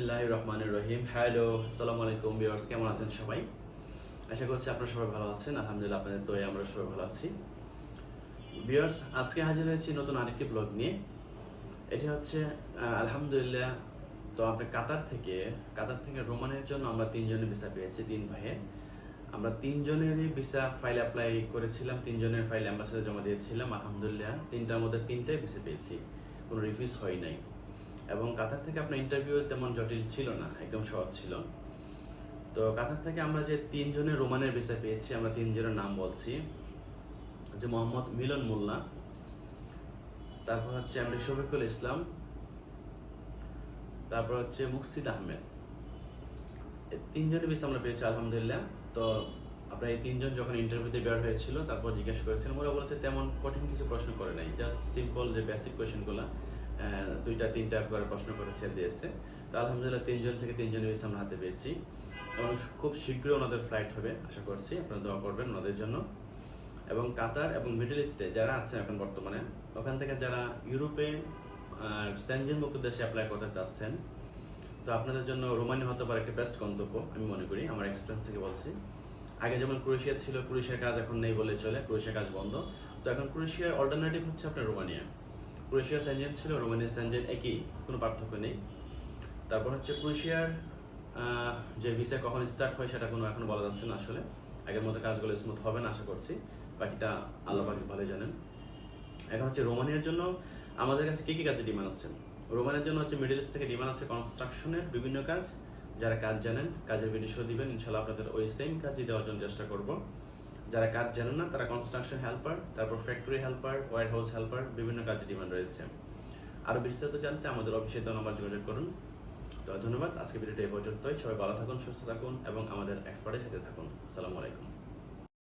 বিসমিল্লাহির রহমানির রহিম। হ্যালো আসসালামু আলাইকুম ভিউয়ার্স কেমন আছেন সবাই? আশা করছি আপনারা সবাই ভালো আছেন। আলহামদুলিল্লাহ, আপনাদের দয়ে আমরা সবাই ভালো আছি। ভিউয়ার্স আজকে হাজির হয়েছি নতুন আরেকটি ব্লগ নিয়ে। এটি হচ্ছে আলহামদুলিল্লাহ, তো আমরা কাতার থেকে কাতার থেকে রোমানের জন্য আমরা তিনজনের ভিসা পেয়েছি, তিন ভাইয়ে আমরা তিনজনেরই ভিসা ফাইল অ্যাপ্লাই করেছিলাম, তিনজনের ফাইল অ্যাম্বাসেডার জমা দিয়েছিলাম। আলহামদুলিল্লাহ, তিনটার মধ্যে তিনটাই ভিসা পেয়েছি। কোনো রিফিউজ হয় নাই। এবং কাতার থেকে আপনার ইন্টারভিউ তেমন জটিল ছিল না, একদম সহজ ছিল। তো কাতার থেকে আমরা যে তিনজনের রোমানের ভিসা পেয়েছি, আমরা তিনজনের নাম বলছি, যে মোহাম্মদ মিলন মোল্লা, তারপর হচ্ছে আমরা শফিকুল ইসলাম, তারপর হচ্ছে মুকসিদ আহমেদ। তিনজনের ভিসা আমরা পেয়েছি, আলহামদুলিল্লাহ। তো আপনার এই তিনজন যখন ইন্টারভিউতে বের হয়েছিল, তারপর জিজ্ঞেস করেছিলাম ওরা বলেছে তেমন কঠিন কিছু প্রশ্ন করে নাই জাস্ট সিম্পল যে বেসিক কোয়েশনগুলো দুইটা, তিনটা করে প্রশ্ন করেছে দিয়েছে। তো আলহামদুলিল্লাহ তিনজন থেকে তিনজন ভিসা আমরা হাতে পেয়েছি। এবং খুব শীঘ্রই ওনাদের ফ্লাইট হবে, আশা করছি। আপনারা দোয়া করবেন ওনাদের জন্য। এবং কাতার এবং মিডল ইস্টে যারা আছে এখন বর্তমানে, ওখান থেকে যারা ইউরোপে সেনজেন মুক্ত দেশে অ্যাপ্লাই করতে চাচ্ছেন, তো আপনাদের জন্য রোমানি হতে পারে একটা বেস্ট গন্তব্য, আমি মনে করি। আমার এক্সপিরিয়েন্স থেকে বলছি। আগে যেমন ক্রোয়েশিয়া ছিল, ক্রোয়েশিয়ার কাজ এখন নেই বলে চলে, ক্রোয়েশিয়ার কাজ বন্ধ। তো এখন ক্রোয়েশিয়ার অল্টারনেটিভ হচ্ছে আপনার রোমানিয়া। ক্রোয়েশিয়া সেনজেন ছিল রোমানিয়া সেনজেন একই, কোনো পার্থক্য নেই। তারপর হচ্ছে ক্রোয়েশিয়ার যে ভিসা কখন স্টার্ট হয় সেটা কোনো এখন বলা যাচ্ছে না আসলে। আগের মতো কাজগুলো স্মুথ হবে না, আশা করছি। বাকিটা আল্লাহ পাকি ভালোই জানেন। এখন হচ্ছে রোমানিয়ার জন্য আমাদের কাছে কী কী কাজে ডিমান্ড আছে? রোমানের জন্য হচ্ছে মিডল ইস্ট থেকে ডিমান্ড আছে কনস্ট্রাকশনের বিভিন্ন কাজ। যারা কাজ জানেন, কাজের ভিডিও দিবেন ইনশাল্লাহ আপনাদের ওই সেম কাজই দেওয়ার জন্য চেষ্টা করব। যারা কাজ জানেন না, তারা কনস্ট্রাকশন হেল্পার তারপর factory helper warehouse helper বিভিন্ন কাজে ডিমান্ড রয়েছে। আরও বিস্তারিত জানতে আমাদের অফিসে তো নাম্বার যোগাযোগ করুন। তো ধন্যবাদ আজকে ভিডিওটা এই পর্যন্তই। সবাই ভালো থাকুন, সুস্থ থাকুন এবং আমাদের এক্সপার্টের সাথে থাকুন। আসসালামু আলাইকুম।